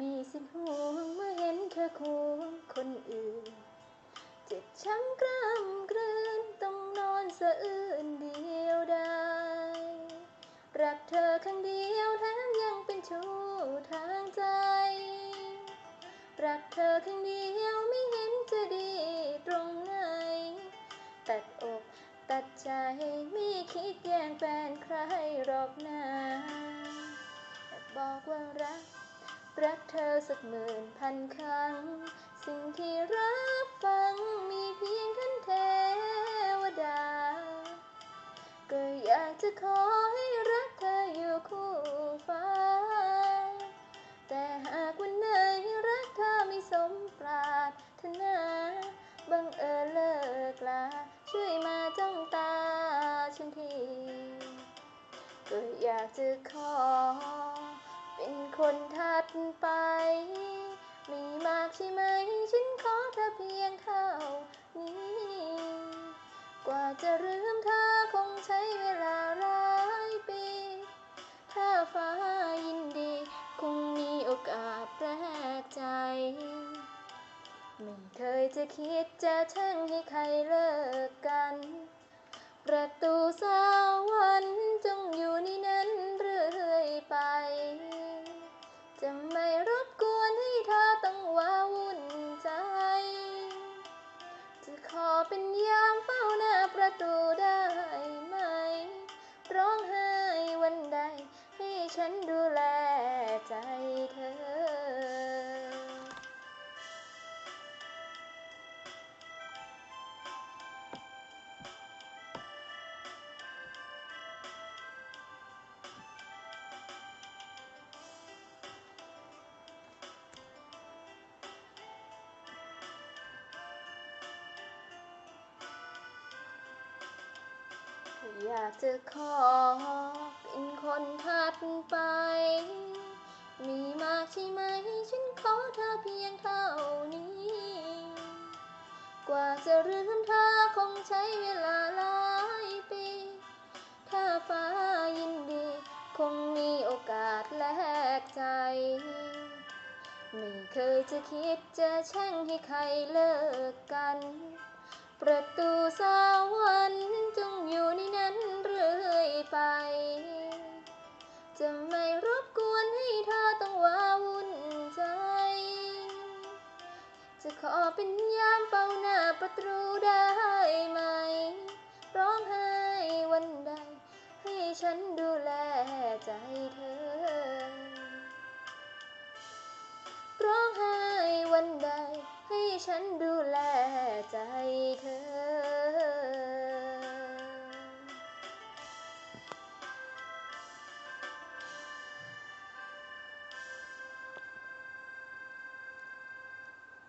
มีสิทธิ์ห่วงเมื่อเห็นเธอควงคนอื่น เจ็บช้ำกล้ำกลืนต้องนอนสะอื้นเดียวดายรักเธอครั้งเดียวแถมยังเป็นชู้ทางใจ รักเธอครั้งเดียวไม่เห็นจะดีตรงไหน ตัดอกตัดใจไม่คิดแย่งแฟนใครหรอกนะแต่บอกว่ารัก รักเธอสักหมื่นพันครั้ง สิ่งที่รับฟังมีเพียงท่านเทวดา ก็อยากจะขอให้รักเธออยู่คู่ฟ้า แต่หากวันไหนรักเธอไม่สมปรารถนาบังเอิญเลิกลาช่วยมาจ้องตาฉันที ก็อยากจะขอ เป็นคนถัดไป ไม่มากใช่ไหม ฉันขอเธอเพียงเท่านี้ กว่าจะลืมเธอคงใช้เวลาหลายปี ถ้าฟ้ายินดี คงมีโอกาสแปลกใจ ไม่เคยจะคิดจะช่งให้ใครเลิก ฉัน อยากจะขอเป็นคนถัดไป มีมากใช่ไหม ฉันขอเธอเพียงเท่านี้ กว่าจะลืมเธอคงใช้เวลาหลายปี ถ้าฟ้ายินดี คงมีโอกาสแลกใจ ไม่เคยจะคิดจะแช่งให้ใครเลิกกัน ประตูสว จะไม่รบกวนให้เธอต้องว้าวุ่นใจ จะขอเป็นยามเฝ้าหน้าประตูได้ไหม ร้องไห้วันใด ให้ฉันดูแลใจเธอ ร้องไห้วันใด ให้ฉันดูแลใจ